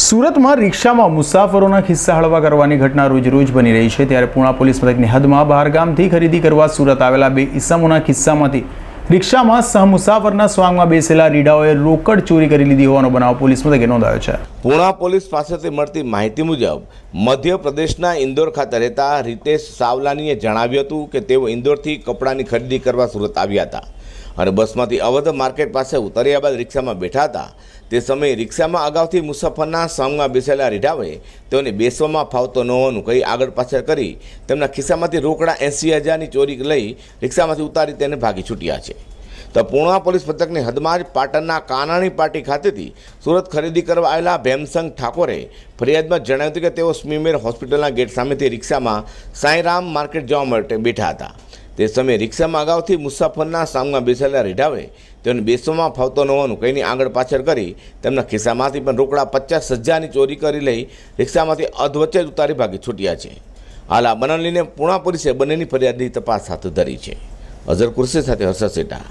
સુરતમાં રિક્ષામાં મુસાફરોના ખિસ્સા હળવા કરવાની ઘટના રોજ રોજ બની રહી છે. ત્યારે પૂણા પોલીસ મથકની હદમાં બહારગામથી ખરીદી કરવા સુરત આવેલા બે ઈસમોના ખિસ્સામાંથી રિક્ષામાં સહ મુસાફરના સ્વાંગમાં બેસેલા રીડાઓએ રોકડ ચોરી કરી લીધી હોવાનો બનાવ પોલીસ મથકે નોંધાયો છે. પૂણા પોલીસ પાસેથી મળતી માહિતી મુજબ, મધ્યપ્રદેશના ઇન્દોર ખાતે રહેતા રીતેશ સાવલાનીએ જણાવ્યું હતું કે તેઓ ઇન્દોરથી કપડાની ખરીદી કરવા સુરત આવ્યા હતા. અને બસમાંથી અવધ માર્કેટ પાસે ઉતર્યા બાદ રિક્ષામાં બેઠા હતા. તે સમયે રિક્ષામાં અગાઉથી મુસાફરના સામમાં બેસેલા રીઢાવે તેઓને બેસવામાં ફાવતો ન હોવાનું કહી આગળ પાછળ કરી તેમના ખિસ્સામાંથી રોકડા એંસી હજારની ચોરી લઈ રિક્ષામાંથી ઉતારી તેને ભાગી છૂટ્યા છે. તો પૂર્ણા પોલીસ મથકની હદમાં જ પાટણના કાનાણી પાર્ટી ખાતેથી સુરત ખરીદી કરવા આવેલા ભેમસંગ ઠાકોરે ફરિયાદમાં જણાવ્યું હતું કે તેઓ સ્મીમેર હોસ્પિટલના ગેટ સામેથી રિક્ષામાં સાંઈરામ માર્કેટ જવા માટે બેઠા હતા. તે સમયે રિક્ષામાં અગાઉથી મુસાફરના સામમાં બેસેલા રીઢાવે તેઓને બેસવામાં ફાવતો ન હોવાનું કહીને આગળ પાછળ કરી તેમના ખિસ્સામાંથી પણ રોકડા પચાસ હજારની ચોરી કરી લઈ રિક્ષામાંથી અધવચ્ચે જ ઉતારી ભાગી છૂટ્યા છે. હાલ આ બનાવ લઈને પૂણા પોલીસે બંનેની ફરિયાદની તપાસ હાથ ધરી છે. અઝર કુર્સી સાથે હર્ષદ સેટા.